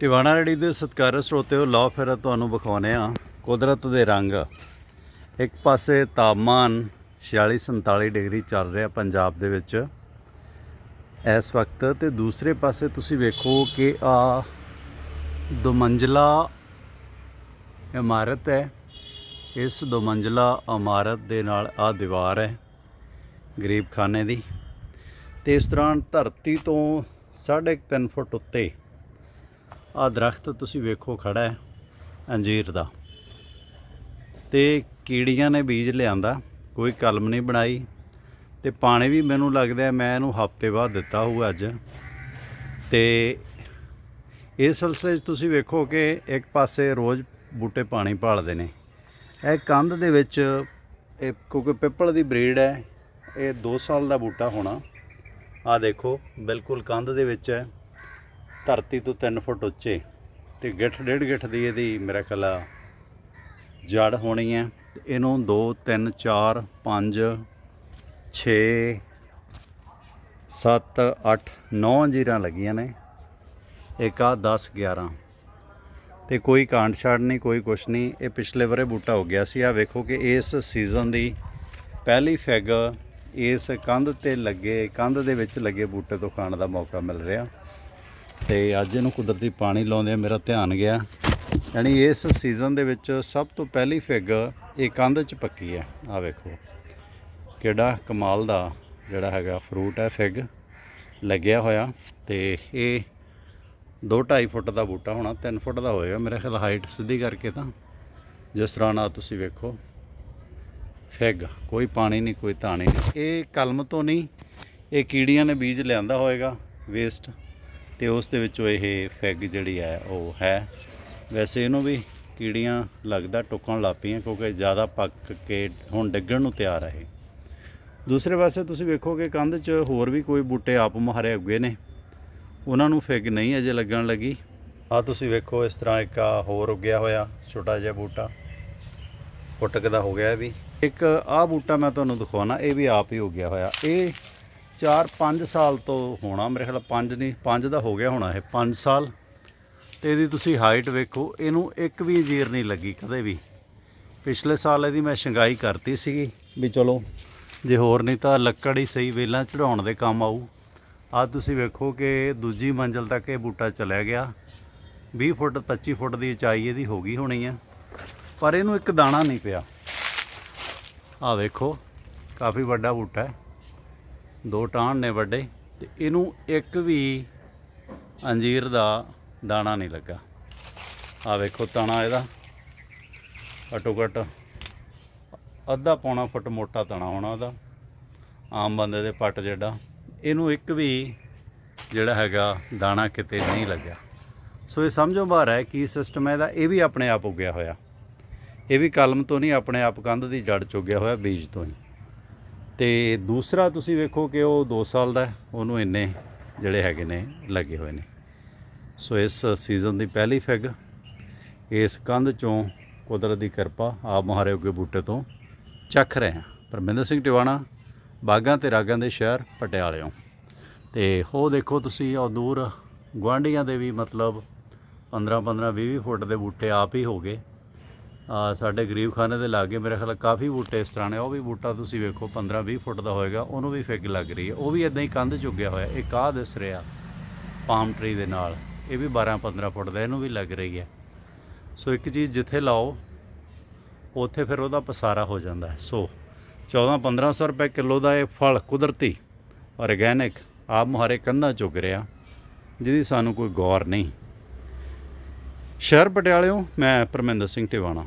ਟਿਵਾਣਾ ਰੇੜੀ ਦੇ ਸਤਿਕਾਰਯੋਗ ਸਰੋਤਿਓ ਲੋ ਫਿਰ ਤੁਹਾਨੂੰ ਵਿਖਾਉਨੇ ਆ ਕੁਦਰਤ ਦੇ ਰੰਗ। ਇੱਕ ਪਾਸੇ ਤਾਪਮਾਨ 46 47 ਡਿਗਰੀ ਚੱਲ ਰਿਹਾ ਪੰਜਾਬ ਦੇ ਵਿੱਚ ਇਸ ਵਕਤ ਤੇ ਦੂਸਰੇ ਪਾਸੇ ਤੁਸੀਂ ਵੇਖੋ ਕਿ ਆ ਦੋ ਮੰਜ਼ਲਾ ਇਮਾਰਤ ਹੈ। ਇਸ ਦੋ ਮੰਜ਼ਲਾ ਇਮਾਰਤ ਦੇ ਨਾਲ ਆ ਦੀਵਾਰ ਹੈ ਗਰੀਬਖਾਨੇ ਦੀ। ਤੇ ਇਸ ਤਰ੍ਹਾਂ ਧਰਤੀ ਤੋਂ 3.5 ਫੁੱਟ ਉੱਤੇ ਆ ਦਰਖਤ ਤੁਸੀਂ ਵੇਖੋ ਖੜਾ ਹੈ, ਅੰਜੀਰ ਦਾ। ਤੇ ਕੀੜੀਆਂ ਨੇ ਬੀਜ ਲਿਆਂਦਾ, ਕੋਈ ਕਲਮ ਨਹੀਂ ਬਣਾਈ। ਤੇ ਪਾਣੀ ਵੀ ਮੈਨੂੰ ਲੱਗਦਾ ਮੈਂ ਇਹਨੂੰ ਹਫ਼ਤੇ ਬਾਅਦ ਦਿੱਤਾ ਹੋਊ ਅੱਜ। ਤੇ ਇਸ ਸਿਲਸਿਲੇ 'ਚ ਤੁਸੀਂ ਵੇਖੋ ਕਿ ਇੱਕ ਪਾਸੇ ਰੋਜ਼ ਬੂਟੇ ਪਾਣੀ ਭਾਲਦੇ ਨੇ। ਇਹ ਕੰਧ ਦੇ ਵਿੱਚ ਇਹ ਕਿਉਂਕਿ ਪਿੱਪਲ ਦੀ ਬਰੀਡ ਹੈ, ਇਹ 2 ਸਾਲ ਦਾ ਬੂਟਾ ਹੋਣਾ। ਆ ਦੇਖੋ, ਬਿਲਕੁਲ ਕੰਧ ਦੇ ਵਿੱਚ ਹੈ। ਧਰਤੀ ਤੋਂ 3 ਫੁੱਟ ਉੱਚੇ ਤੇ ਗਿੱਠ, ਡੇਢ ਗਿੱਠ ਦੀ ਇਹਦੀ ਮੇਰਾ ਖਿਆਲ ਆ ਜੜ ਹੋਣੀ ਹੈ। ਇਹਨੂੰ 2 3 4 5 6 7 8 9 ਜੀਰਾਂ ਲੱਗੀਆਂ ਨੇ। ਇੱਕ ਆ 10 11 ਤੇ ਕੋਈ ਕਾਂਡ ਛਾੜ ਨਹੀਂ, ਕੋਈ ਕੁਛ ਨਹੀਂ। ਇਹ ਪਿਛਲੇ ਵਰੇ ਬੂਟਾ ਹੋ ਗਿਆ ਸੀ। ਆ ਵੇਖੋ ਕਿ ਇਸ ਸੀਜ਼ਨ ਦੀ ਪਹਿਲੀ ਫਿਗ ਇਸ ਕੰਧ ਤੇ ਲੱਗੇ, ਕੰਧ ਦੇ ਵਿੱਚ ਲੱਗੇ ਬੂਟੇ ਤੋਂ ਖਾਣ ਦਾ ਮੌਕਾ ਮਿਲ ਰਿਹਾ। ਤੇ ਅੱਜ ਇਹਨੂੰ ਕੁਦਰਤੀ ਪਾਣੀ ਲਾਉਂਦੇ ਮੇਰਾ ਧਿਆਨ ਗਿਆ। ਯਾਨੀ ਇਸ ਸੀਜ਼ਨ ਦੇ ਵਿੱਚ ਸਭ ਤੋਂ ਪਹਿਲੀ ਫਿਗ ਇਹ ਕੰਧ 'ਚ ਪੱਕੀ ਹੈ। ਆ ਵੇਖੋ, ਕਿਹੜਾ ਕਮਾਲ ਦਾ ਜਿਹੜਾ ਹੈਗਾ ਫਰੂਟ ਹੈ ਫਿਗ ਲੱਗਿਆ ਹੋਇਆ ਤੇ ਇਹ 2.5 ਫੁੱਟ ਦਾ ਬੂਟਾ ਹੋਣਾ 3 ਫੁੱਟ ਦਾ ਹੋਏਗਾ ਮੇਰੇ ਖਿਆਲ ਹਾਈਟ ਸਿੱਧੀ ਕਰਕੇ ਤਾਂ। ਜਿਸ ਤਰ੍ਹਾਂ ਨਾਲ ਤੁਸੀਂ ਵੇਖੋ ਫਿਗ ਕੋਈ ਪਾਣੀ ਨਹੀਂ, ਕੋਈ ਧਾਣੀ ਇਹ ਕਲਮ ਤੋਂ ਨਹੀਂ, ਇਹ ਕੀੜੀਆਂ ਨੇ ਬੀਜ ਲਿਆਂਦਾ ਹੋਏਗਾ ਵੇਸਟ ਤੇ ਉਸ ਦੇ ਵਿੱਚੋਂ ਇਹ ਫਿਗ ਜਿਹੜੀ ਹੈ, ਉਹ ਹੈ। ਵੈਸੇ ਇਹਨੂੰ ਵੀ ਕੀੜੀਆਂ ਲੱਗਦਾ ਟੁੱਕਣ ਲੱਗ ਪਈਆਂ ਕਿਉਂਕਿ ਜ਼ਿਆਦਾ ਪੱਕ ਕੇ ਹੁਣ ਡਿੱਗਣ ਨੂੰ ਤਿਆਰ ਹੈ ਦੂਸਰੇ ਪਾਸੇ ਤੁਸੀਂ ਵੇਖੋ ਕਿ ਕੰਧ 'ਚ ਹੋਰ ਵੀ ਕੋਈ ਬੂਟੇ ਆਪ ਮੁਹਾਰੇ ਉੱਗੇ ਨੇ। ਉਹਨਾਂ ਨੂੰ ਫਿਗ ਨਹੀਂ ਅਜੇ ਲੱਗਣ ਲੱਗੀ। ਆ ਤੁਸੀਂ ਵੇਖੋ, ਇਸ ਤਰ੍ਹਾਂ ਇੱਕ ਹੋਰ ਉੱਗਿਆ ਹੋਇਆ, ਛੋਟਾ ਜਿਹਾ ਬੂਟਾ। ਪੁੱਟਕ ਦਾ ਹੋ ਗਿਆ ਵੀ। ਇੱਕ ਆ ਬੂਟਾ ਮੈਂ ਤੁਹਾਨੂੰ ਦਿਖਾਉਣਾ, ਇਹ ਵੀ ਆਪ ਹੀ ਉੱਗਿਆ ਹੋਇਆ। ਇਹ 4-5 ਸਾਲ ਤੋਂ ਹੋਣਾ ਮੇਰੇ ਖਿਆਲ 5 ਨਹੀਂ 5 ਦਾ ਹੋ ਗਿਆ ਹੋਣਾ ਇਹ 5 ਸਾਲ। ਤੇ ਇਹਦੀ ਤੁਸੀਂ ਹਾਈਟ ਵੇਖੋ, ਇਹਨੂੰ ਇੱਕ ਵੀ ਜੀਰ ਨਹੀਂ ਲੱਗੀ ਕਦੇ ਵੀ। ਪਿਛਲੇ ਸਾਲ ਇਹਦੀ ਮੈਂ ਸ਼ੰਗਾਈ ਕਰਤੀ ਸੀਗੀ ਵੀ ਚਲੋ, ਜੇ ਹੋਰ ਨਹੀਂ ਤਾਂ ਲੱਕੜ ਹੀ ਸਹੀ ਵੇਲਾਂ ਚੜਾਉਣ ਦੇ ਕੰਮ ਆਊ। ਆ ਤੁਸੀਂ ਵੇਖੋ ਕਿ ਦੂਜੀ ਮੰਜ਼ਲ ਤੱਕ ਇਹ ਬੂਟਾ ਚਲਿਆ ਗਿਆ। 20 ਫੁੱਟ 25 ਫੁੱਟ ਦੀ ਉਚਾਈ ਇਹਦੀ ਹੋ ਗਈ ਹੋਣੀ ਆ। ਪਰ ਇਹਨੂੰ ਇੱਕ ਦਾਣਾ ਨਹੀਂ ਪਿਆ। ਆ ਵੇਖੋ, ਕਾਫੀ ਵੱਡਾ ਬੂਟਾ ਹੈ। ਦੋ ਟਾਹਣ ਨੇ ਵੱਡੇ ਤੇ ਇਹਨੂੰ ਇੱਕ ਵੀ ਅੰਜੀਰ ਦਾ ਦਾਣਾ ਨਹੀਂ ਲੱਗਾ। ਆ ਵੇਖੋ ਤਣਾ ਇਹਦਾ। ਘੱਟੋ ਘੱਟ ਅੱਧਾ ਪੌਣਾ ਫੁੱਟ ਮੋਟਾ ਤਣਾ ਹੋਣਾ ਉਹਦਾ। ਆਮ ਬੰਦੇ ਦੇ ਪੱਟ ਜਿਹੜਾ ਇਹਨੂੰ ਇੱਕ ਵੀ ਜਿਹੜਾ ਹੈਗਾ ਦਾਣਾ ਕਿਤੇ ਨਹੀਂ ਲੱਗਿਆ। ਸੋ ਇਹ ਸਮਝੋ ਬਾਹਰ ਹੈ ਕੀ ਸਿਸਟਮ ਹੈ ਇਹਦਾ। ਇਹ ਵੀ ਆਪਣੇ ਆਪ ਉੱਗਿਆ ਹੋਇਆ। ਇਹ ਵੀ ਕਲਮ ਤੋਂ ਨਹੀਂ, ਆਪਣੇ ਆਪ ਕੰਧ ਦੀ ਜੜ 'ਚ ਉੱਗਿਆ ਹੋਇਆ, ਬੀਜ ਤੋਂ ਹੀ। ਤੇ ਦੂਸਰਾ ਤੁਸੀਂ ਵੇਖੋ ਕਿ ਉਹ 2 ਸਾਲ ਦਾ ਉਹਨੂੰ ਇੰਨੇ ਜਿਹੜੇ ਹੈਗੇ ਨੇ ਲੱਗੇ ਹੋਏ ਨੇ। ਸੋ ਇਸ ਸੀਜ਼ਨ ਦੀ ਪਹਿਲੀ ਫਿਗ ਇਸ ਕੰਧ ਚੋਂ ਕੁਦਰਤ ਦੀ ਕਿਰਪਾ ਆਪ ਮਹਾਰੇ ਉੱਗੇ ਬੂਟੇ ਤੋਂ ਚੱਖ ਰਹੇ ਹਾਂ। ਪਰਮਿੰਦਰ ਸਿੰਘ ਟਿਵਾਣਾ, ਬਾਗਾਂ ਤੇ ਰਾਗਾਂ ਦੇ ਸ਼ਹਿਰ ਪਟਿਆਲਿਓਂ। ਤੇ ਉਹ ਦੇਖੋ ਤੁਸੀਂ, ਉਹ ਦੂਰ ਗੁਆਂਢੀਆਂ ਦੇ ਵੀ ਮਤਲਬ 15 15 20 20 ਫੁੱਟ ਦੇ ਬੂਟੇ ਆਪ ਹੀ ਹੋ ਗਏ। ਸਾਡੇ ਗਰੀਬਖਾਨੇ ਦੇ ਲਾਗੇ ਮੇਰੇ ਖਿਆਲ ਕਾਫੀ ਬੂਟੇ ਇਸ ਤਰ੍ਹਾਂ ਨੇ, ਉਹ ਵੀ ਬੂਟਾ ਤੁਸੀਂ ਵੇਖੋ 15 20 ਫੁੱਟ ਦਾ ਹੋਏਗਾ, ਉਹਨੂੰ ਵੀ ਫਿੱਗ ਲੱਗ ਰਹੀ ਹੈ। ਉਹ ਵੀ ਇਦਾਂ ਹੀ ਕੰਧ ਚੁੱਗਿਆ ਹੋਇਆ ਇਹ ਕਾਹ ਦਿਸ ਰਿਹਾ ਪਾਮ ਟਰੀ ਦੇ ਨਾਲ, ਇਹ ਵੀ 12 15 ਫੁੱਟ ਦਾ, ਇਹਨੂੰ ਵੀ ਲੱਗ ਰਹੀ ਹੈ। ਸੋ ਇੱਕ ਚੀਜ਼ ਜਿੱਥੇ ਲਾਓ, ਉੱਥੇ ਫਿਰ ਉਹਦਾ ਪਸਾਰਾ ਹੋ ਜਾਂਦਾ ਹੈ। ਸੋ 14 1500 ਰੁਪਏ ਕਿਲੋ ਦਾ ਇਹ ਫਲ ਕੁਦਰਤੀ ਆਰਗੈਨਿਕ ਆਪ ਮੁਹਾਰੇ ਕੰਧਾਂ ਚੁੱਗ ਰਿਹਾ, ਜਿਹਦੀ ਸਾਨੂੰ ਕੋਈ ਗੌਰ ਨਹੀਂ। ਸ਼ਹਿਰ ਪਟਿਆਲਿਓਂ ਮੈਂ ਪਰਮਿੰਦਰ ਸਿੰਘ ਟਿਵਾਣਾ।